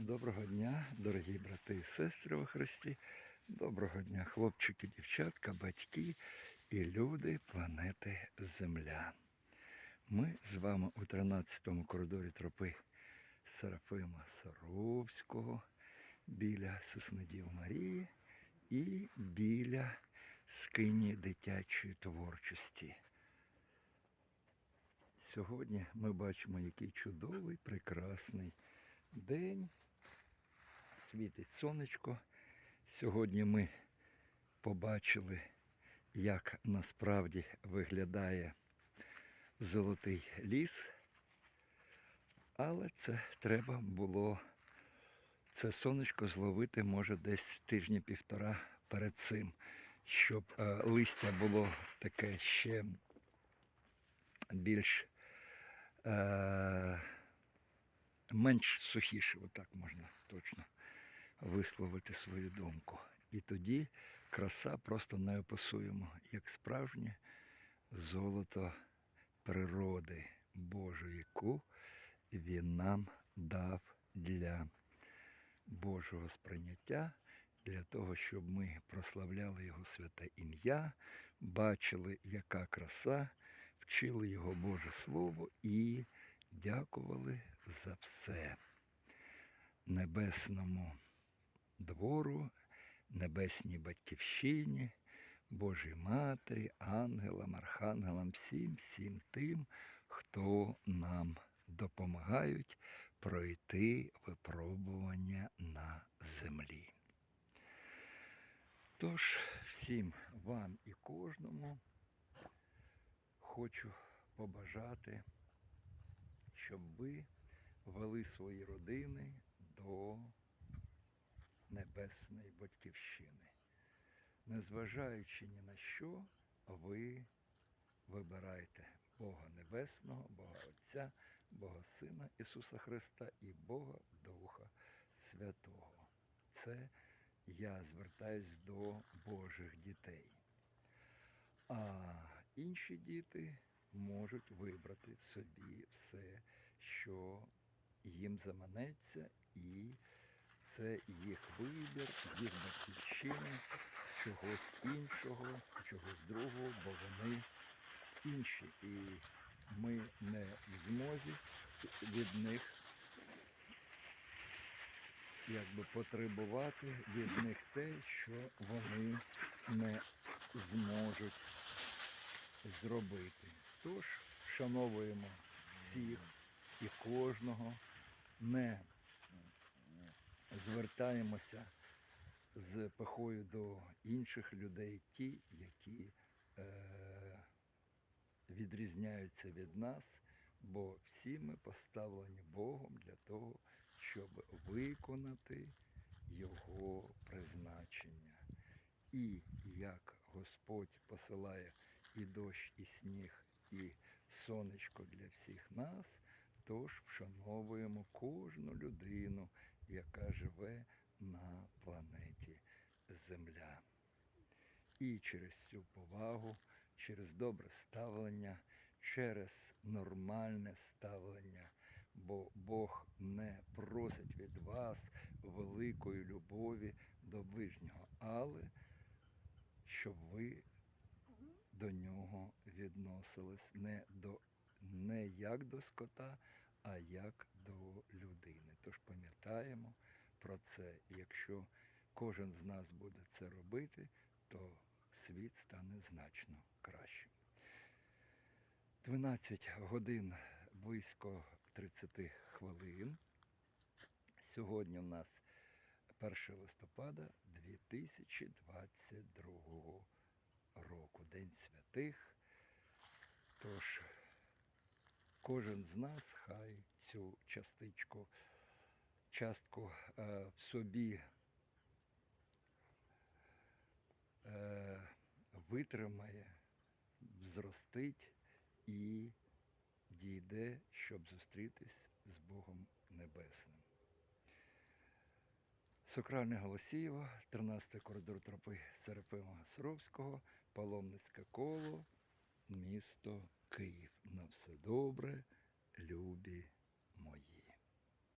Доброго дня, дорогі брати і сестри во Христі. Доброго дня, хлопчики, дівчатка, батьки і люди планети Земля. Ми з вами у 13-му коридорі тропи Серафима Саровського біля Соснидів Марії і біля скині дитячої творчості. Сьогодні ми бачимо, який чудовий, прекрасний день. Світить сонечко. Сьогодні ми побачили, як насправді виглядає золотий ліс. Але це треба було це сонечко зловити, може, десь тижні півтора перед цим, щоб е, листя було таке ще більш е, менш сухіше, отак можна точно висловити свою думку. І тоді краса просто неописуємо, як справжнє золото природи Божої, яку він нам дав для Божого сприйняття, для того, щоб ми прославляли Його святе ім'я, бачили, яка краса, вчили Його Боже Слово і дякували за все небесному двору, небесній батьківщині, Божій Матері, ангелам, архангелам, всім, всім тим, хто нам допомагають пройти випробування на землі. Тож всім вам і кожному хочу побажати, щоб ви вели свої родини до небесної батьківщини. Незважаючи ні на що, ви вибираєте Бога Небесного, Бога Отця, Бога Сина Ісуса Христа і Бога Духа Святого. Це я звертаюсь до Божих дітей. А інші діти можуть вибрати собі все, що їм заманеться, і це їх вибір, їх батьківщина, чогось іншого, чогось другого, бо вони інші. І ми не в змозі від них якби потребувати від них те, що вони не зможуть зробити. Тож вшановуємо всіх і кожного, не звертаємося з пихою до інших людей, ті, які е, відрізняються від нас, бо всі ми поставлені Богом для того, щоб виконати Його призначення. І як Господь посилає і дощ, і сніг, і сонечко для всіх нас, тож вшановуємо кожну людину, яка живе на планеті Земля. І через цю повагу, через добре ставлення, через нормальне ставлення, бо Бог не просить від вас великої любові до ближнього, але щоб ви до нього відносились не, до, не як до скота, а як до людини. Тож пам'ятаємо про це. Якщо кожен з нас буде це робити, то світ стане значно кращим. 12 годин близько 30 хвилин. Сьогодні у нас 1 листопада 2022 року, День святих. Тож кожен з нас хай цю частичку, частку е, в собі е, витримає, зростить і дійде, щоб зустрітись з Богом Небесним. Сокральне Голосієво, 13 коридор тропи Серапима Саровського, Паломницьке коло, місто Київ. На все добре, любі мої.